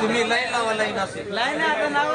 तुम्ही लाईन लावा लाईन असेल लाईन आता नाव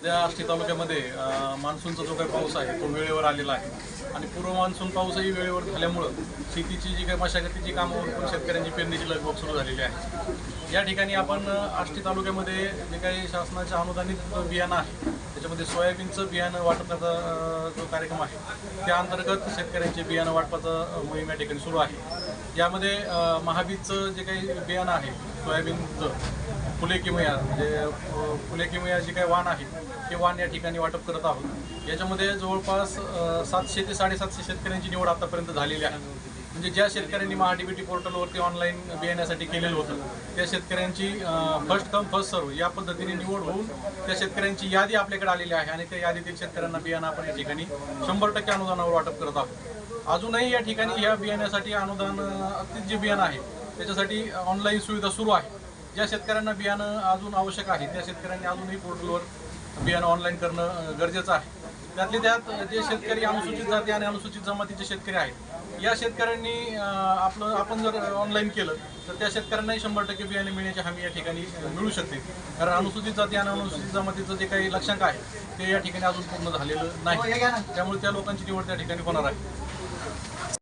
सध्या आष्टी तालुक्यामध्ये मान्सूनचा जो काही पाऊस आहे तो वेळेवर आलेला आहे. आणि पूर्व मान्सून पाऊसही वेळेवर झाल्यामुळं शेतीची जी काही मशागतीची कामं उरकून शेतकऱ्यांची पेरणीची लगभग सुरू झालेली आहे. या ठिकाणी आपण आष्टी तालुक्यामध्ये जे काही शासनाच्या अनुदानित बियाणं आहे त्याच्यामध्ये सोयाबीनचं बियाणं वाटपाचा जो कार्यक्रम आहे त्या अंतर्गत शेतकऱ्यांचे बियाणं वाटपाचा मोहीम या ठिकाणी सुरू आहे. यामध्ये महाबीजचं जे काही बियाणं आहे सोयाबीनचं फुले किमया म्हणजे फुले किमया जे काही वाण आहे किंवा वाण या ठिकाणी वाटप करत आहोत. याच्यामध्ये जवळपास सातशे ते साडेसातशे शेतकऱ्यांची निवड आतापर्यंत झालेली आहे. म्हणजे ज्या शेतकऱ्यांनी महाडीबीटी पोर्टलवरती ऑनलाईन बियाण्यासाठी केलेलं होतं त्या शेतकऱ्यांची फर्स्ट कम फर्स्ट सर्व या पद्धतीने निवड होऊन त्या शेतकऱ्यांची यादी आपल्याकडे आलेली आहे आणि त्या यादीतील शेतकऱ्यांना बियाणं आपण या ठिकाणी शंभर टक्के अनुदानावर वाटप करत आहोत. अजूनही या ठिकाणी या बियाण्यासाठी अनुदान जे बियाणं आहे त्याच्यासाठी ऑनलाईन सुविधा सुरू आहे. ज्या शेतकऱ्यांना बियाणं अजून आवश्यक आहे त्या शेतकऱ्यांनी अजूनही पोर्टलवर बियाणं ऑनलाईन करणं गरजेचं आहे. त्यातले त्यात जे शेतकरी अनुसूचित जाती आणि अनुसूचित जमातीचे शेतकरी आहेत या शेतकऱ्यांनी आपलं आपण जर ऑनलाईन केलं तर त्या शेतकऱ्यांनाही शंभर टक्के बियाणे मिळण्याची हमी या ठिकाणी मिळू शकते. कारण अनुसूचित जाती आणि अनुसूचित जमातीचं जे काही लक्षांक आहे ते या ठिकाणी अजून पूर्ण झालेलं नाही. त्यामुळे त्या लोकांची निवड त्या ठिकाणी होणार आहे.